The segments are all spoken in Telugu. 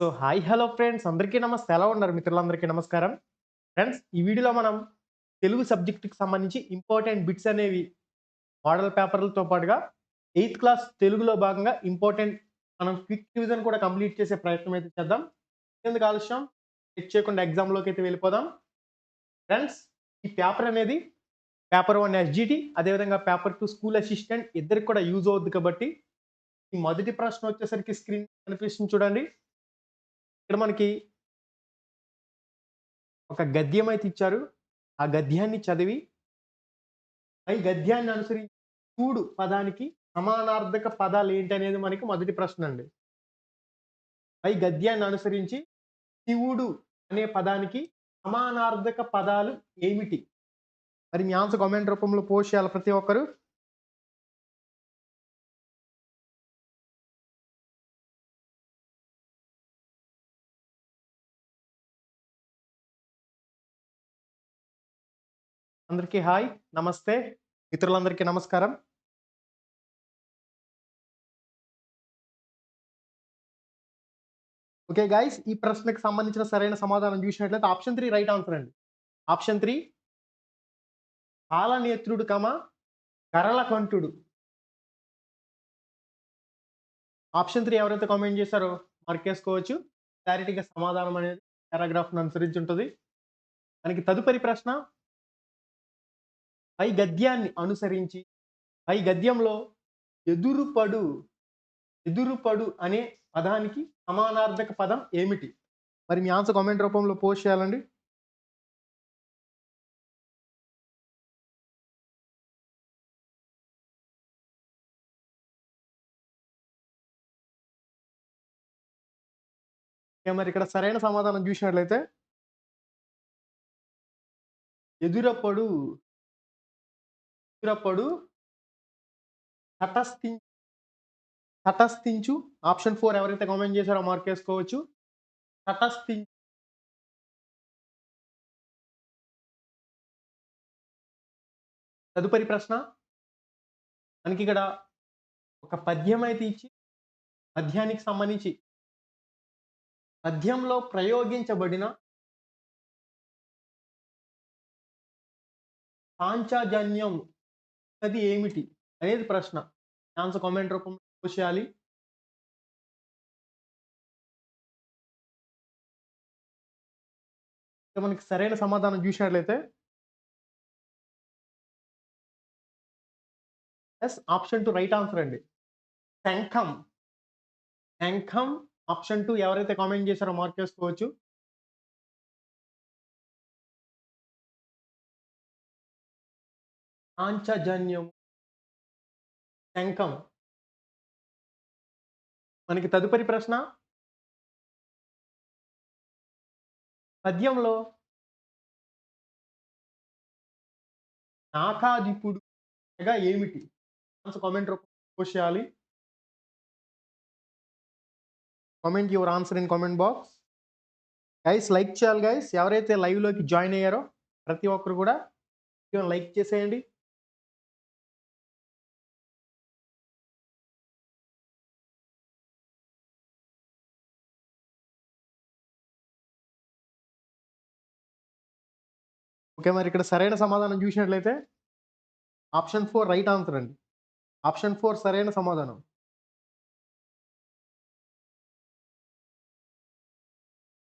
సో హాయ్ హలో ఫ్రెండ్స్ అందరికీ నమస్తే. ఎలా ఉన్నారు మిత్రులందరికీ నమస్కారం? ఫ్రెండ్స్ ఈ వీడియోలో మనం తెలుగు సబ్జెక్టుకి సంబంధించి ఇంపార్టెంట్ బిట్స్ అనేవి మోడల్ పేపర్లతో పాటుగా ఎయిత్ క్లాస్ తెలుగులో భాగంగా ఇంపార్టెంట్ మనం క్విక్ రివిజన్ కూడా కంప్లీట్ చేసే ప్రయత్నం అయితే చేద్దాం. ఎందుకు ఆలస్యం? చెక్ చేయకుండా ఎగ్జామ్లోకి అయితే వెళ్ళిపోదాం. ఫ్రెండ్స్ ఈ పేపర్ అనేది పేపర్ వన్ ఎస్జిటి అదేవిధంగా పేపర్ టూ స్కూల్ అసిస్టెంట్ ఇద్దరికి కూడా యూజ్ అవుద్ది కాబట్టి ఈ మొదటి ప్రశ్న వచ్చేసరికి స్క్రీన్ కనిపిస్తుంది చూడండి. ఇక్కడ మనకి ఒక గద్యం అయితే ఇచ్చారు. ఆ గద్యాన్ని చదివి పై గద్యాన్ని అనుసరించి చూడు పదానికి సమానార్థక పదాలు ఏంటి అనేది మనకి మొదటి ప్రశ్న అండి. పై గద్యాన్ని అనుసరించి శివుడు అనే పదానికి సమానార్థక పదాలు ఏమిటి? మరి మీ ఆన్సర్ కామెంట్ రూపంలో పోస్ట్ చేయాలి ప్రతి ఒక్కరు. అందరికీ హాయ్ నమస్తే. మిత్రులందరికీ నమస్కారం. ఓకే గాయస్ ఈ ప్రశ్నకు సంబంధించిన సరైన సమాధానం చూసినట్లయితే ఆప్షన్ త్రీ రైట్ ఆన్సర్ అండి. Option three. కాలనేత్రుడు కమ కరళకంఠుడు ఆప్షన్ త్రీ ఎవరైతే కామెంట్ చేశారో మార్కేసుకోవచ్చు. క్లారిటీగా సమాధానం అనేది పారాగ్రాఫ్ను అనుసరించి ఉంటుంది. మనకి తదుపరి ప్రశ్న పై గద్యాన్ని అనుసరించి పై గద్యంలో ఎదురుపడు ఎదురుపడు అనే పదానికి సమానార్థక పదం ఏమిటి? మరి మీ ఆన్సర్ కామెంట్ రూపంలో పోస్ట్ చేయాలండి. మరి ఇక్కడ సరైన సమాధానం చూసినట్లయితే ఎదురపడు ఎదురపడు తటస్థి తటస్థించు. ఆప్షన్ ఫోర్ ఎవరైతే కామెంట్ చేశారో మార్క్ వేసుకోవచ్చు. తటస్థి తదుపరి ప్రశ్న. మనకి ఇక్కడ ఒక పద్యం అయితే ఇచ్చి పద్యానికి సంబంధించి. పద్యంలో ప్రయోగించబడిన పాంచజన్యం అది ఏమిటి అనేది ప్రశ్న. ఆన్సర్ కామెంట్ రూపంలో పోస్ట్ చేయాలి. ఇక మనకి సరైన సమాధానం చూసినట్లయితే yes option two right answer అండి. శంఖం శంఖం ఆప్షన్ టూ ఎవరైతే కామెంట్ చేశారో మార్క్ చేసుకోవచ్చు. పాంచజన్యం శంఖం. మనకి తదుపరి ప్రశ్న? పద్యంలో నాకాదిపుడు అనగా ఏమిటి? ఆన్సర్ కామెంట్ పోస్ట్ చేయాలి. Comment your answer in comment box. Guys like చేయాలి గైస్ ఎవరైతే లైవ్లోకి జాయిన్ అయ్యారో ప్రతి ఒక్కరు కూడా లైక్ చేసేయండి. ఓకే మరి ఇక్కడ సరైన సమాధానం చూసినట్లయితే ఆప్షన్ ఫోర్ రైట్ ఆన్సర్ అండి. ఆప్షన్ ఫోర్ సరైన సమాధానం.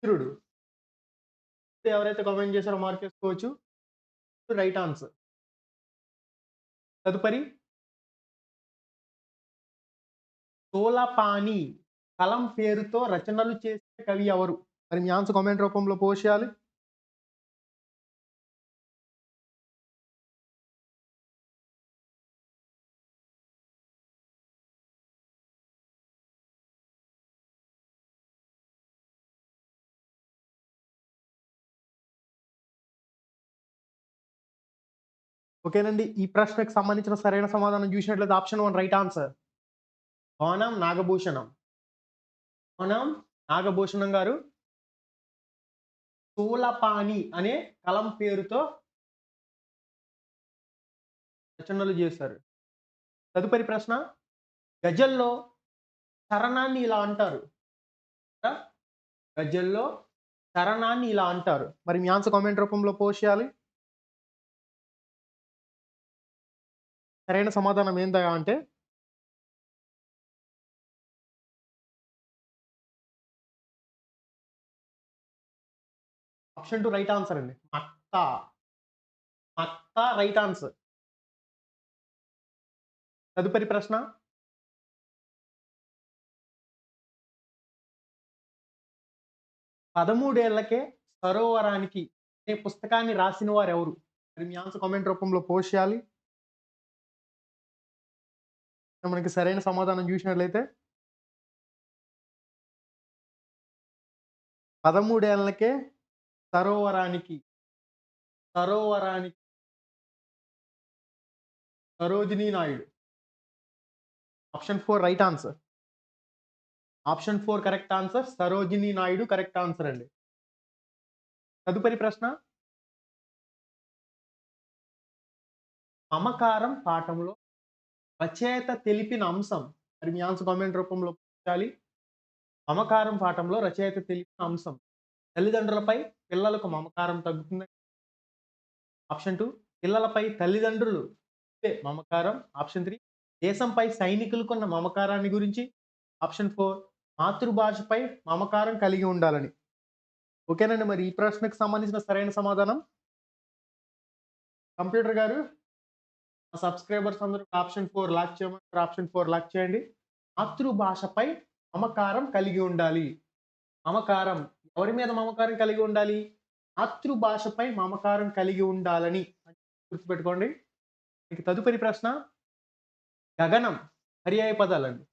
మిత్రుడు ఎవరైతే కామెంట్ చేశారో మార్క్ చేసుకోవచ్చు. Right answer. తదుపరి తోలపాని కలం పేరుతో రచనలు చేసే కవి ఎవరు? మరి మీ ఆన్సర్ కామెంట్ రూపంలో పోస్ట్ చేయాలి. ఓకేనండి. ఈ ప్రశ్నకు సంబంధించిన సరైన సమాధానం చూసినట్లయితే option one right answer. Konam Nagabhushanam. Konam Nagabhushanam గారు తూలపాణి అనే కలం పేరుతో రచనలు చేశారు. తదుపరి ప్రశ్న గజల్లో చరణాన్ని ఇలా అంటారు. గజల్లో చరణాన్ని ఇలా అంటారు. మరి మీ ఆన్సర్ కామెంట్ రూపంలో పోస్ట్ చేయాలి. సరైన సమాధానం ఏందా అంటే ఆప్షన్ టు రైట్ ఆన్సర్ అండి. మత్త మత్త రైట్ ఆన్సర్. తదుపరి ప్రశ్న? పదమూడేళ్ళకే సరోవరానికి అనే పుస్తకాన్ని రాసిన వారు ఎవరు మరి మీ ఆన్సర్ కామెంట్ రూపంలో పోస్ట్ చేయాలి. మనకి సరైన సమాధానం చూసినట్లయితే పదమూడేళ్ళకే సరోవరానికి సరోవరానికి Sarojini Naidu. Option four right answer. Option four correct answer Sarojini Naidu correct answer అండి. తదుపరి ప్రశ్న. మమకారం పాఠంలో రచయిత తెలిపిన అంశం. మరి మీ ఆన్సర్ కామెంట్ రూపంలో పెట్టాలి మమకారం పాఠంలో రచయిత తెలిపిన అంశం. తల్లిదండ్రులపై పిల్లలకు మమకారం తగ్గుతుంది? ఆప్షన్ టూ పిల్లలపై తల్లిదండ్రులు మమకారం. ఆప్షన్ త్రీ దేశంపై సైనికులకున్న మమకారాన్ని గురించి. ఆప్షన్ ఫోర్ మాతృభాషపై మమకారం కలిగి ఉండాలని. ఓకేనండి మరి ఈ ప్రశ్నకు సంబంధించిన సరైన సమాధానం? కంప్యూటర్ గారు సబ్స్క్రైబర్స్ అందరూ ఆప్షన్ ఫోర్ లాక్ చేయమంటారు ఆప్షన్ ఫోర్ లాక్ చేయండి. మాతృభాషపై మమకారం కలిగి ఉండాలి. మమకారం ఎవరి మీద మమకారం కలిగి ఉండాలి? మాతృభాషపై మమకారం కలిగి ఉండాలని గుర్తుపెట్టుకోండి. ఇక తదుపరి ప్రశ్న గగనం పర్యాయ పదాలండి.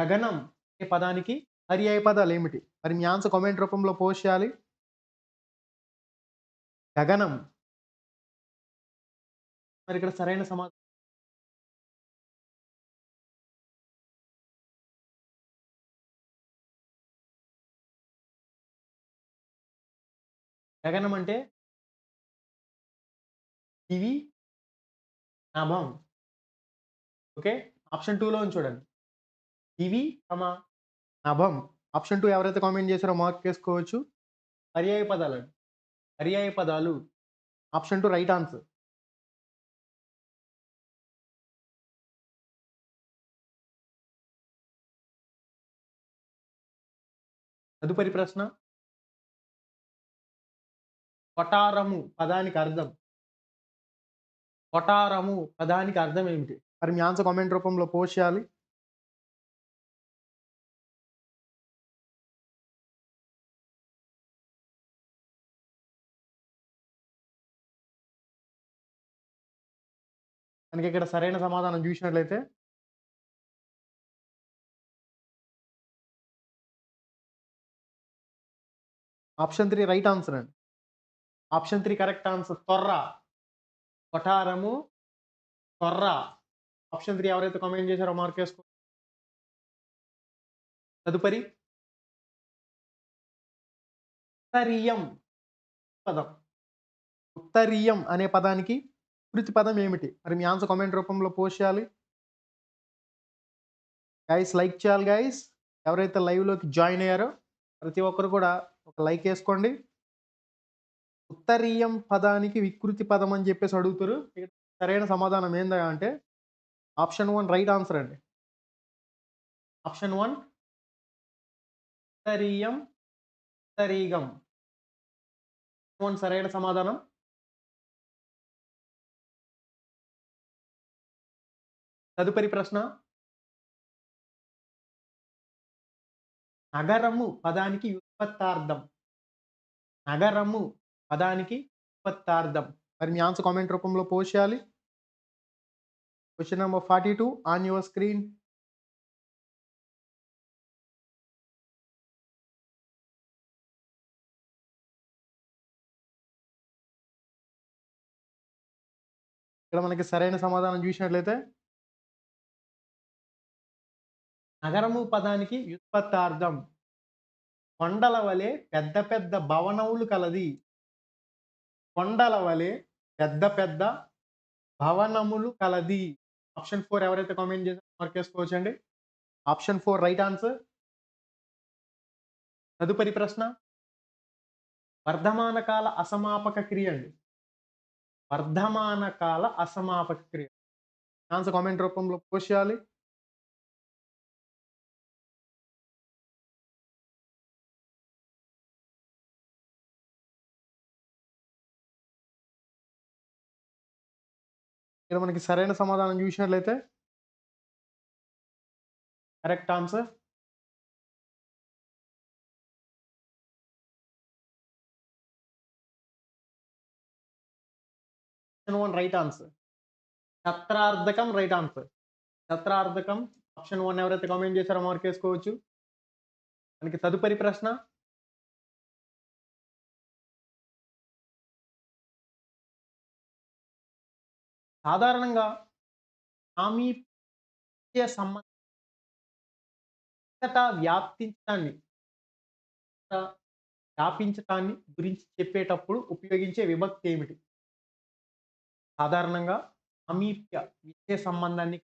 గగనం అనే పదానికి పర్యాయ పదాలు ఏమిటి? మరి మీ ఆన్సర్ కామెంట్ రూపంలో పోస్ట్ చేయాలి. గగనం మరి ఇక్కడ సరైన సమాధానం గగనం అంటే ఇవి నాభం ఓకే? ఆప్షన్ టూలో చూడండి. ఇవి తమ నభం. ఆప్షన్ టూ ఎవరైతే కామెంట్ చేశారో మార్క్ చేసుకోవచ్చు. పర్యాయ పదాలు పర్యాయ పదాలు. Option two right answer. తదుపరి ప్రశ్న? కొటారము పదానికి అర్థం. కొటారము పదానికి అర్థం ఏమిటి? మరి మీ ఆన్సర్ కామెంట్ రూపంలో పోస్ట్ చేయాలి. మనకి ఇక్కడ సరైన సమాధానం చూసినట్లయితే ఆప్షన్ త్రీ రైట్ ఆన్సర్ అండి. Option three correct answer. తొర్ర. కొఠారము. తొర్ర. ఆప్షన్ త్రీ ఎవరైతే కామెంట్ చేశారో మార్క్ వేసుకో. తదుపరి. ఉత్తరీయం పదం. ఉత్తరీయం అనే పదానికి కృతి పదం ఏమిటి? మరి మీ ఆన్సర్ కామెంట్ రూపంలో పోస్ట్ చేయాలి. గైస్ లైక్ చేయాలి గైస్ ఎవరైతే లైవ్లోకి జాయిన్ అయ్యారో ప్రతి ఒక్కరు కూడా ఒక లైక్ వేసుకోండి. ఉత్తరీయం పదానికి వికృతి పదం అని చెప్పేసి అడుగుతారు. సరైన సమాధానం ఏందా అంటే ఆప్షన్ వన్ రైట్ ఆన్సర్ అండి. ఆప్షన్ వన్ ఉత్తరీయం ఉత్తరీగం. వన్ సరైన సమాధానం. తదుపరి ప్రశ్న. నగరము పదానికి ఉత్పత్తార్థం. నగరము పదానికి ఉత్పత్తార్థం. మరి మీ ఆన్సర్ కామెంట్ రూపంలో పోస్ట్ చేయాలి. Question number forty two on your screen. ఇక్కడ మనకి సరైన సమాధానం చూసినట్లయితే నగరము పదానికి వ్యుత్పత్తార్థం కొండల వలె పెద్ద పెద్ద భవనములు కలది. కొండల వలె పెద్ద పెద్ద భవనములు కలది. ఆప్షన్ ఫోర్ ఎవరైతే కామెంట్ చేశారో మార్క్ చేసుకోవచ్చండి ఆప్షన్ ఫోర్ రైట్ ఆన్సర్. తదుపరి ప్రశ్న. వర్ధమాన కాల అసమాపక క్రియ అండి. వర్ధమాన కాల అసమాపక క్రియ. ఆన్సర్ కామెంట్ రూపంలో పోస్ట్ చేయాలి. ఇక్కడ మనకి సరైన సమాధానం చూసినట్లయితే correct answer. Option one right answer. సత్రార్థకం right answer. సత్రార్థకం ఆప్షన్ వన్ ఎవరైతే కామెంట్ చేశారో మార్క్ వేసుకోవచ్చు. మనకి తదుపరి ప్రశ్న సాధారణంగా సామీప్య సంబంధ వ్యాప్తించడాన్ని వ్యాపించటాన్ని గురించి చెప్పేటప్పుడు ఉపయోగించే విభక్తి ఏమిటి? సాధారణంగా సమీప్య విషయ సంబంధాన్ని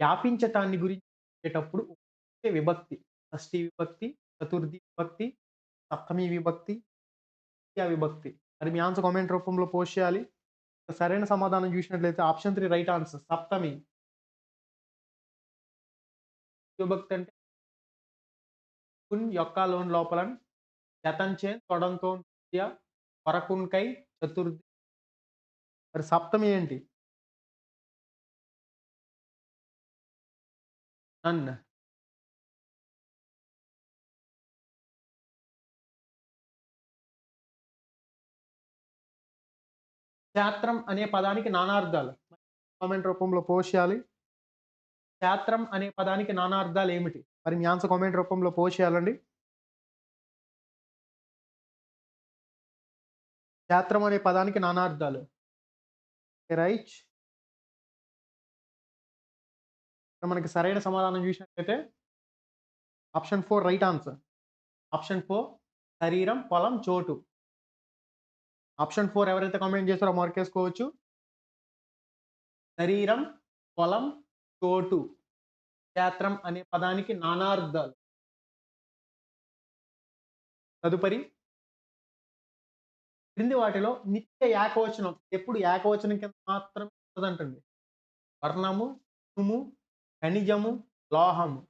వ్యాపించటాన్ని గురించి చెప్పేటప్పుడు ఉపయోగించే విభక్తి షష్ఠీ విభక్తి చతుర్థి విభక్తి సప్తమి విభక్తి విభక్తి. మరి మీ ఆన్సర్ కామెంట్ రూపంలో పోస్ట్ చేయాలి. సరైన సమాధానం చూసినట్లయితే ఆప్షన్ త్రీ రైట్ ఆన్సర్ సప్తమి. విభక్తి అంటే కున్ యొక్క లోన్ లోపల జతంచే తొడంతో కొరకున్కై చతుర్థి మరి సప్తమి ఏంటి? నన్ను క్షేత్రం అనే పదానికి నానార్థాలు. కామెంట్ రూపంలో పోస్ట్ చేయాలి. క్షేత్రం అనే పదానికి నానార్థాలు ఏమిటి? మరి మీ ఆన్సర్ కామెంట్ రూపంలో పోస్ట్ చేయాలండి. క్షేత్రం అనే పదానికి నానార్థాలు. రైట్. మనకి సరైన సమాధానం చూసినట్లయితే option four right answer. Option four శరీరం పొలం చోటు. ఆప్షన్ ఫోర్ ఎవరైతే కామెంట్ చేస్తారో మార్క్ వేసుకోవచ్చు శరీరం పొలం చోటు క్షేత్రం అనే పదానికి నానార్థాలు. తదుపరి క్రింది వాటిలో నిత్య ఏకవచనం ఎప్పుడు ఏకవచనం కింద మాత్రమే ఉంటుందంటండి వర్ణము తుము ఖనిజము లోహము.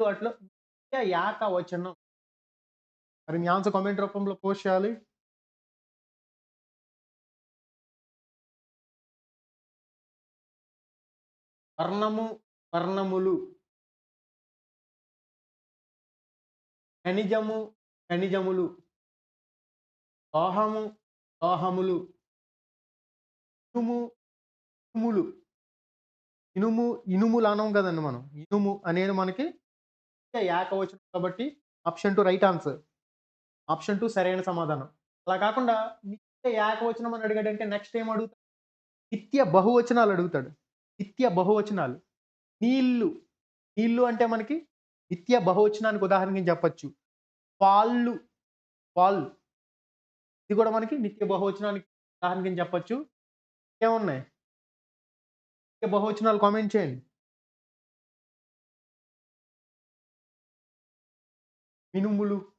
వాటిలో నిత్య ఏకవచనం. మరి మీ ఆన్సర్ కామెంట్ రూపంలో పోస్ట్ చేయాలి. వర్ణము వర్ణములు ఖనిజము ఖనిజములు. లోహము లోహములు ఇనుము ఇనుములు. ఇనుము ఇనుములు అనం కదండి మనం. ఇనుము అనేది మనకి ఏకవచనం కాబట్టి option two right answer. Option two సరైన సమాధానం. అలా కాకుండా నిత్య ఏకవచనం అని అడిగాడంటే నెక్స్ట్ ఏం అడుగుతాడు? నిత్య బహువచనాలు అడుగుతాడు. నిత్య బహువచనాలు. నీళ్ళు. నీళ్ళు అంటే మనకి నిత్య బహువచనానికి ఉదాహరణకి చెప్పచ్చు. పాళ్ళు. పాళ్ళు. ఇది కూడా మనకి నిత్య బహువచనానికి ఉదాహరణకి చెప్పచ్చు. ఏమున్నాయి? నిత్య బహువచనాలు కామెంట్ చేయండి. మినుములు.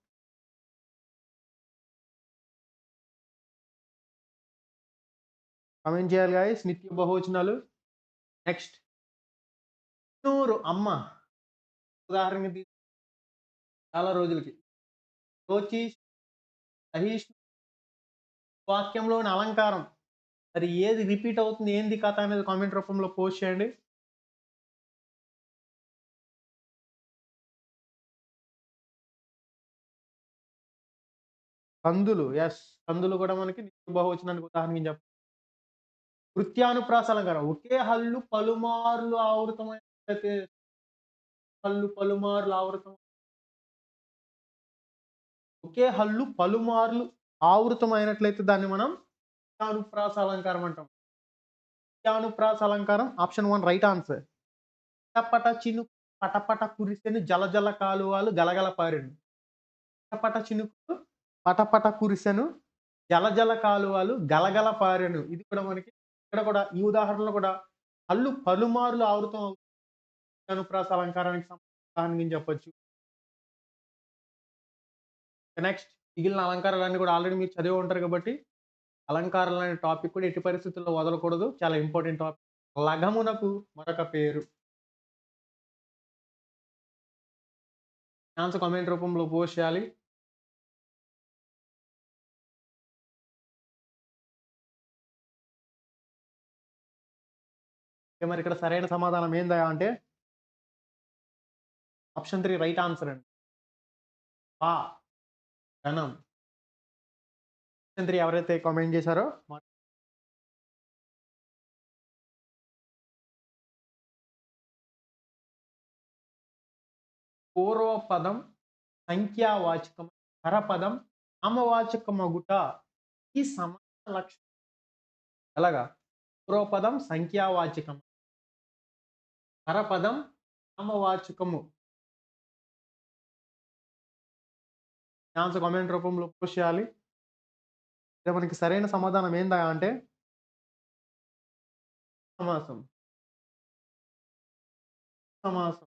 కామెంట్ చేయాలి గాయస్ నిత్య బహువచనాలు. నెక్స్ట్. నూరు అమ్మ ఉదాహరణకి తీ చాలా రోజులకి. రోచి సహిష్ణు వాక్యంలోని అలంకారం. మరి ఏది రిపీట్ అవుతుంది ఏంది కథ అనేది కామెంట్ రూపంలో పోస్ట్ చేయండి. కందులు ఎస్ కందులు కూడా మనకి బహువచనానికి ఉదాహరణకి చెప్పండి కృత్యానుప్రాసాలంకారం ఒకే హల్లు పలుమార్లు ఆవృతమైన హల్లు పలుమార్లు ఆవృతం ఒకే హల్లు పలుమార్లు ఆవృతమైనట్లయితే దాన్ని మనం కృత్యానుప్రాస అలంకారం అంటాం. కృత్యానుప్రాస అలంకారం ఆప్షన్ వన్ రైట్ ఆన్సర్. పటపట చినుకు పటపట కురిసెను జలజల కాలువలు గలగల పారెను. పటపట చినుకు పటపట కురిసెను జలజల కాలువలు గలగల పారెను. ఇది కూడా మనకి ఇక్కడ కూడా ఈ ఉదాహరణలో కూడా అల్లు పలుమార్లు ఆవృతం అవుతుంది అనుప్రాస అలంకారానికి సంబంధించి చెప్పొచ్చు. నెక్స్ట్ మిగిలిన అలంకారాలన్నీ కూడా ఆల్రెడీ మీరు చదివి ఉంటారు కాబట్టి అలంకారాలు అనే టాపిక్ కూడా ఎట్టి పరిస్థితుల్లో వదలకూడదు. చాలా ఇంపార్టెంట్ టాపిక్ లఘమునకు మరొక పేరు. ఆన్సర్ కామెంట్ రూపంలో పోస్ట్ చేయాలి. మరి ఇక్కడ సరైన సమాధానం ఏందా అంటే ఆప్షన్ త్రీ రైట్ ఆన్సర్ అండి. పా ధనం. ఆప్షన్ త్రీ ఎవరైతే కామెంట్ చేశారో మా- పూర్వపదం సంఖ్యావాచకం పరపదం నామవాచకమగుట ఈ సమాన లక్షణం ఎలాగా? పూర్వపదం సంఖ్యావాచకం. పరపదం నామవాచకము. ఆన్సర్ కామెంట్ రూపంలో పోస్ట్ చేయాలి. మనకి సరైన సమాధానం ఏందా అంటే సమాసం. సమాసం.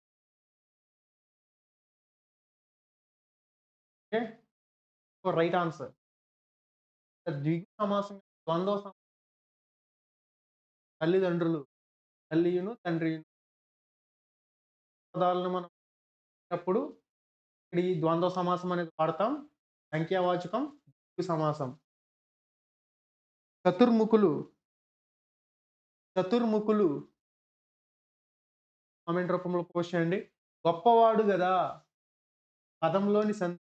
ఓకే? Right answer. ద్విగు సమాసం ద్వంద్వ సమాసం. తల్లిదండ్రులు. తల్లియును తండ్రియును. పదాలను మనం అప్పుడు ఇక్కడ ఈ ద్వంద్వ సమాసం అనేది వాడతాం. సంఖ్యావాచకం సమాసం. చతుర్ముఖులు చతుర్ముఖులు. కామెంట్ రూపంలో పోస్ట్ చేయండి. గొప్పవాడు కదా పదంలోని సంధి.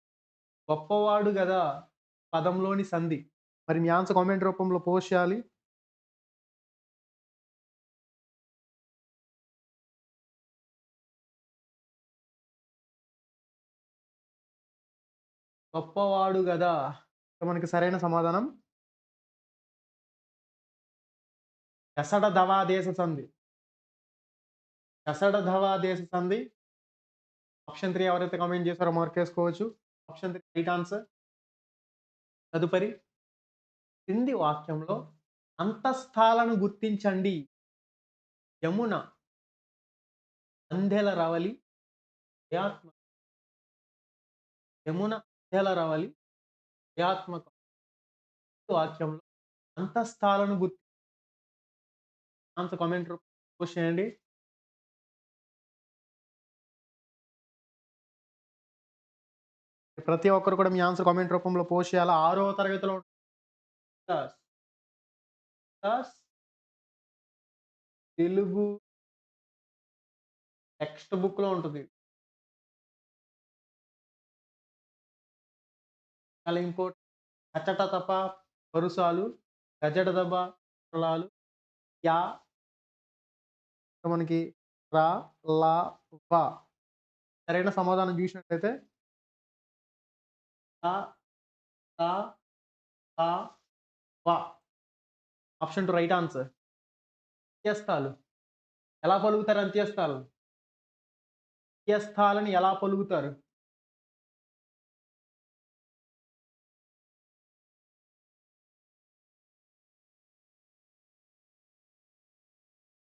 గొప్పవాడు కదా పదంలోని సంధి. మరి మీ ఆన్సర్ కామెంట్ రూపంలో పోస్ట్ చేయాలి. గొప్పవాడు కదా మనకి సరైన సమాధానం? ఎసడ దవాదేశ సంధి. ఎసడ దవాదేశ సంధి. ఆప్షన్ త్రీ ఎవరైతే కమెంట్ చేశారో మార్క్ వేసుకోవచ్చు ఆప్షన్ త్రీ రైట్ ఆన్సర్. తదుపరి కింది వాక్యంలో అంతస్థాలను గుర్తించండి. యమున అంధెల రవలి. యమున ఎలా రావాలి? క్రియాత్మక వాక్యంలో అంతస్థాలను గుర్తి అంత కామెంట్ పోస్ట్ చేయండి ప్రతి ఒక్కరు కూడా మీ ఆన్సర్ కామెంట్ రూపంలో పోస్ట్ చేయాలి? ఆరో తరగతిలో తెలుగు టెక్స్ట్ బుక్లో ఉంటుంది. చాలా ఇంపార్టెంట్ అచ్చట తప్ప పరుసాలు గజట దబ పొలాలు యా. మనకి రా లా వా. సరైన సమాధానం చూసినట్లయితే వా. Option two right answer. అంత్యస్థాలు. ఎలా పలుకుతారు అంత్యస్థాలు? అంత్యస్థాలని ఎలా పలుకుతారు?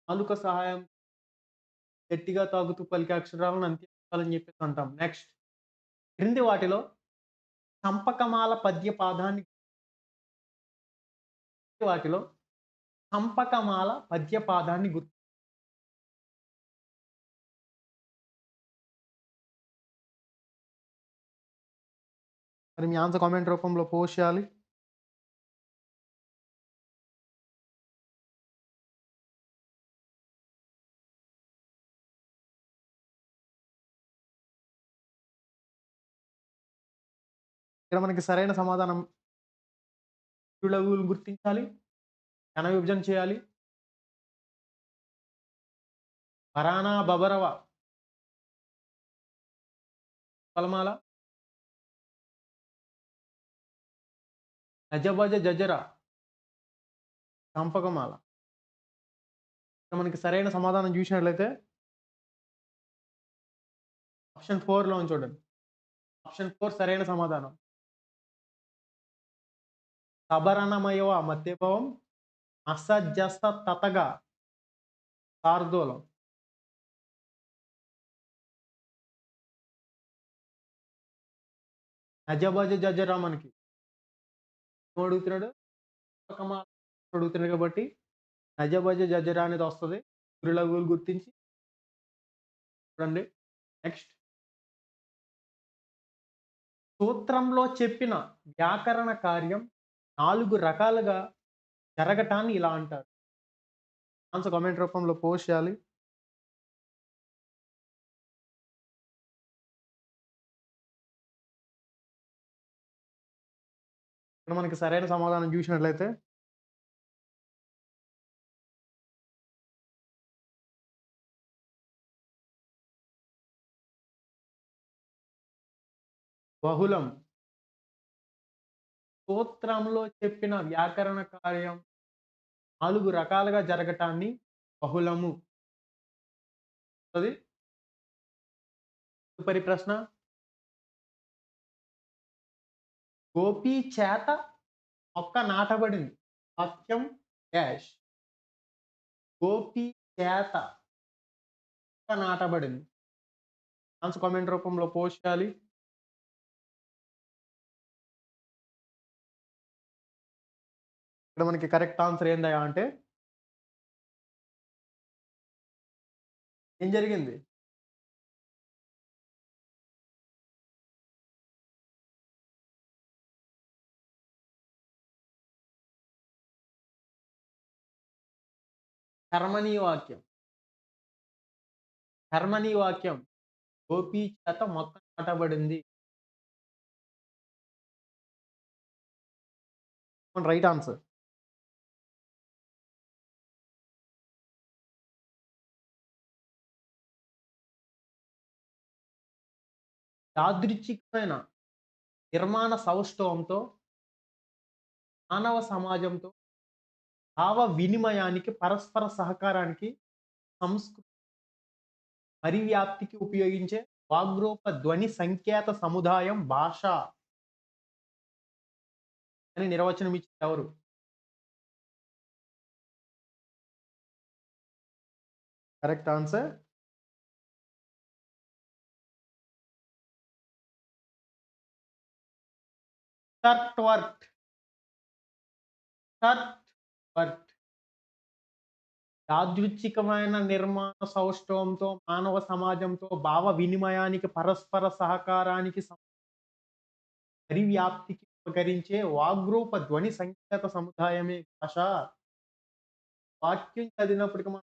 నాలుక సహాయం గట్టిగా తాగుతూ పలికే అక్షరాలను అంత్యాలని చెప్పేసి అంటాం. నెక్స్ట్ క్రింది వాటిలో సంపకమాల పద్య పాదాన్ని వాటిలో సంపకమాల పద్యపాదాన్ని గుర్తు మరి మీ ఆన్సర్ కామెంట్ రూపంలో పోస్ట్ చేయాలి. ఇక్కడ మనకి సరైన సమాధానం లఘువులు గుర్తించాలి. ఘన విభజన చేయాలి. పరానా బబరవ పలమాల గజబజ జజర చంపకమాల ఇక్కడ మనకి సరైన సమాధానం చూసినట్లయితే ఆప్షన్ ఫోర్లో చూడండి. ఆప్షన్ ఫోర్ సరైన సమాధానం. సబరణమయవ మధ్యభావం అసజస్త తతగా. సార్దూలం నజబజ జజరా మనకి అడుగుతున్నాడు? అడుగుతున్నాడు కాబట్టి నజబజ జజరా అనేది వస్తుంది. గురిలగులు గుర్తించి. చూడండి. నెక్స్ట్. సూత్రంలో చెప్పిన వ్యాకరణ కార్యం నాలుగు రకాలుగా జరగటాన్ని ఇలా అంటారు. ఆన్సర్ కామెంట్ రూపంలో పోస్ట్ చేయాలి. ఇక్కడ మనకి సరైన సమాధానం చూసినట్లయితే బహుళం స్తోత్రంలో చెప్పిన వ్యాకరణ కార్యం నాలుగు రకాలుగా జరగటాన్ని బహుళము. తదుపరి ప్రశ్న. గోపి చేత మొక్క నాటబడింది. వాక్యం డాష్. గోపి చేత మొక్క నాటబడింది. ఆన్సర్ కామెంట్ రూపంలో పోస్ట్ చేయాలి. ఇక్కడ మనకి కరెక్ట్ ఆన్సర్ ఏందయ్యా అంటే ఏం జరిగింది? కర్మణీ వాక్యం కర్మణీ వాక్యం గోపి చేత మొక్క నాటబడింది. Right answer. యాదృచ్ఛికమైన నిర్మాణ సౌష్ఠవంతో మానవ సమాజంతో భావ వినిమయానికి పరస్పర సహకారానికి సంస్కృతి పరివ్యాప్తికి ఉపయోగించే వాగ్రూప ధ్వని సంకేత సముదాయం భాష అని నిర్వచనం ఇచ్చింది ఎవరు? Correct answer Sturtevant Sturtevant యాదృచ్ఛికమైన నిర్మాణ సౌష్ఠవంతో మానవ సమాజంతో భావ వినిమయానికి పరస్పర సహకారానికి పరివ్యాప్తికి ఉపకరించే వాగ్రూప ధ్వని సంకేత సముదాయమే భాష. వాక్యం చదివినప్పటికీ మనం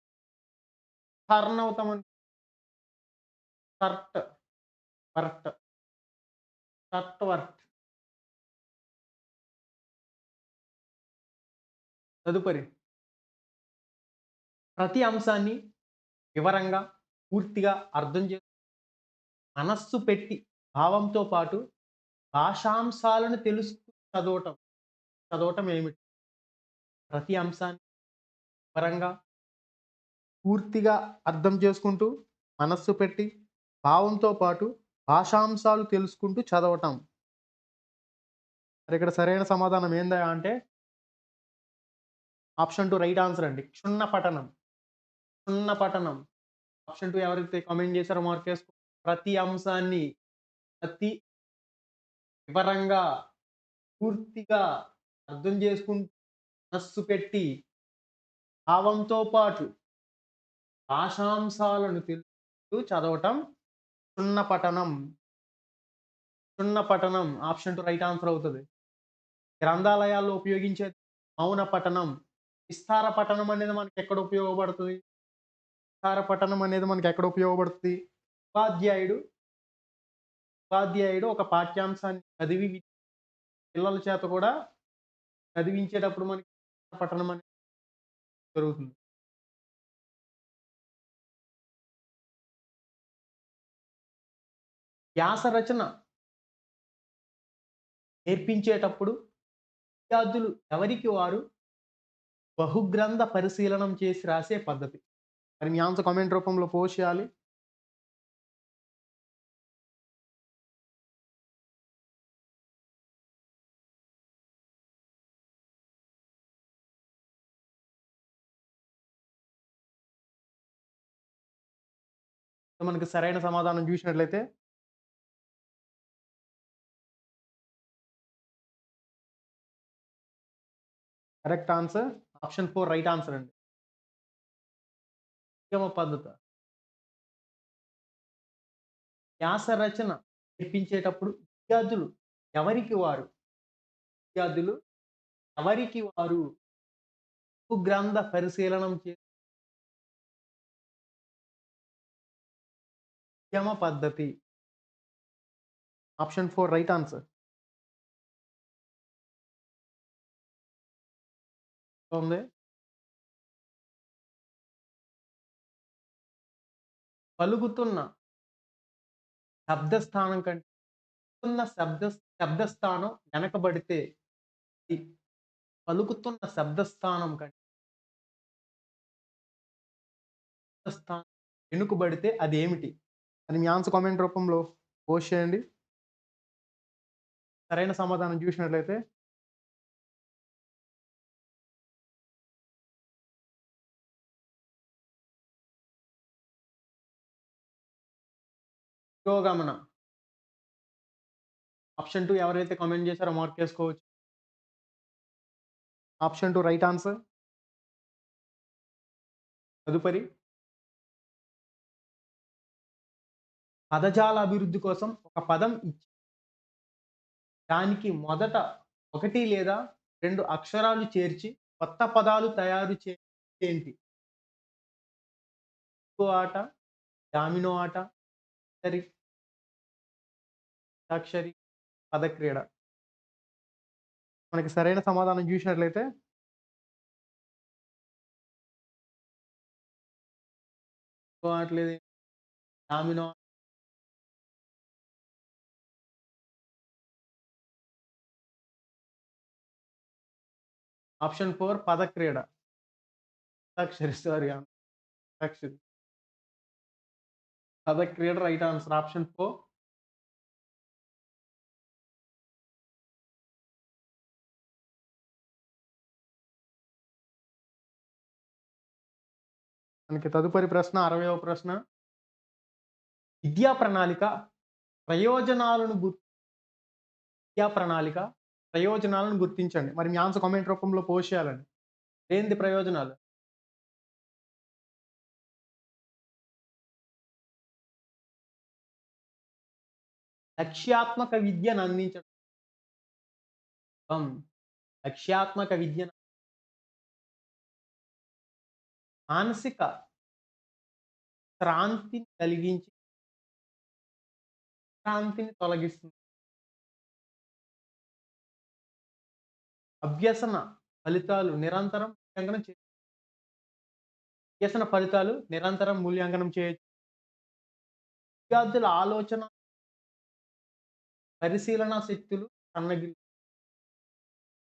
టర్న్ అవుతామని టర్ట్ వర్ట్ టర్ట్ వర్ట్ తదుపరి ప్రతి అంశాన్ని వివరంగా పూర్తిగా అర్థం చే మనస్సు పెట్టి భావంతో పాటు భాషాంశాలను తెలుసుకు చదవటం చదవటం ఏమిటి? ప్రతి అంశాన్ని వివరంగా పూర్తిగా అర్థం చేసుకుంటూ మనస్సు పెట్టి భావంతో పాటు భాషాంశాలు తెలుసుకుంటూ చదవటం. మరి ఇక్కడ సరైన సమాధానం ఏందా అంటే ఆప్షన్ టూ రైట్ ఆన్సర్ అండి. క్షుణ్ణ పఠనం. క్షుణ్ణ పఠనం. ఆప్షన్ టూ ఎవరైతే కామెంట్ చేశారో మార్క్ చేసుకో ప్రతి అంశాన్ని ప్రతి వివరంగా పూర్తిగా అర్థం చేసుకుంటూ మనస్సు పెట్టి భావంతో పాటు భాషాంశాలను తెలుస్తూ చదవటం క్షుణ్ణ పఠనం. క్షుణ్ణ పఠనం ఆప్షన్ టు రైట్ ఆన్సర్ అవుతుంది. గ్రంథాలయాల్లో ఉపయోగించే మౌన పఠనం. విస్తార పఠనం అనేది మనకి ఎక్కడ ఉపయోగపడుతుంది? విస్తార పఠనం అనేది మనకి ఎక్కడ ఉపయోగపడుతుంది? ఉపాధ్యాయుడు ఉపాధ్యాయుడు ఒక పాఠ్యాంశాన్ని చదివి పిల్లల చేత కూడా చదివించేటప్పుడు మనకి పఠనం అనేది జరుగుతుంది వ్యాస రచన నేర్పించేటప్పుడు విద్యార్థులు ఎవరికి వారు బహుగ్రంథ పరిశీలనం చేసి రాసే పద్ధతి. మరి మీ ఆన్సర్ కామెంట్ రూపంలో పోస్ట్ చేయాలి. మనకు సరైన సమాధానం చూసినట్లయితే correct answer option four right answer అండి. ఉద్యమ పద్ధతి. వ్యాస రచన నేర్పించేటప్పుడు విద్యార్థులు ఎవరికి వారు? విద్యార్థులు ఎవరికి వారు? గ్రంథ పరిశీలనం చే ఉద్యమ పద్ధతి. Option four right answer. ఉంది పలుకుతున్న శబ్దస్థానం కంటే పలుకుతున్న శబ్ద శబ్దస్థానం వెనకబడితే పలుకుతున్న శబ్దస్థానం కంటే శబ్దస్థానం వెనుకబడితే అది ఏమిటి అది మీ ఆన్సర్ కామెంట్ రూపంలో పోస్ట్ చేయండి. సరైన సమాధానం చూసినట్లయితే పురోగమన ఆప్షన్ టూ ఎవరైతే కామెంట్ చేశారో మార్క్ చేసుకోవచ్చు. Option two right answer. తదుపరి. పదజాల అభివృద్ధి కోసం ఒక పదం ఇచ్చి దానికి మొదట ఒకటి లేదా రెండు అక్షరాలు చేర్చి కొత్త పదాలు తయారు చేయండి. ఆట డామినో ఆట అక్షరి అక్షరి పదక్రీడ. మనకి సరైన సమాధానం చూసినట్లయితే ఆటలేదు డామినో ఆప్షన్ ఫోర్ పదక్రీడ. అక్షరి సారీ అక్షరి. పదక్రీడ రైట్ ఆన్సర్ ఆప్షన్ ఫోర్ మనకి తదుపరి ప్రశ్న అరవయవ ప్రశ్న. విద్యా ప్రణాళిక ప్రయోజనాలను గుర్ విద్యా ప్రణాళిక ప్రయోజనాలను గుర్తించండి. మరి మీ ఆన్సర్ కామెంట్ రూపంలో పోస్ట్ చేయాలండి. ఏంది ప్రయోజనాలు? లక్ష్యాత్మక విద్యను అందించడం. లక్ష్యాత్మక విద్యను మానసిక క్రాంతిని కలిగించి క్రాంతిని తొలగిస్తుంది. అభ్యసన ఫలితాలు నిరంతరం మూల్యాంకనం చే అభ్యసన ఫలితాలు నిరంతరం మూల్యాంకనం చేయొచ్చు. విద్యార్థుల ఆలోచన పరిశీలన శక్తులు సన్నగిల్లు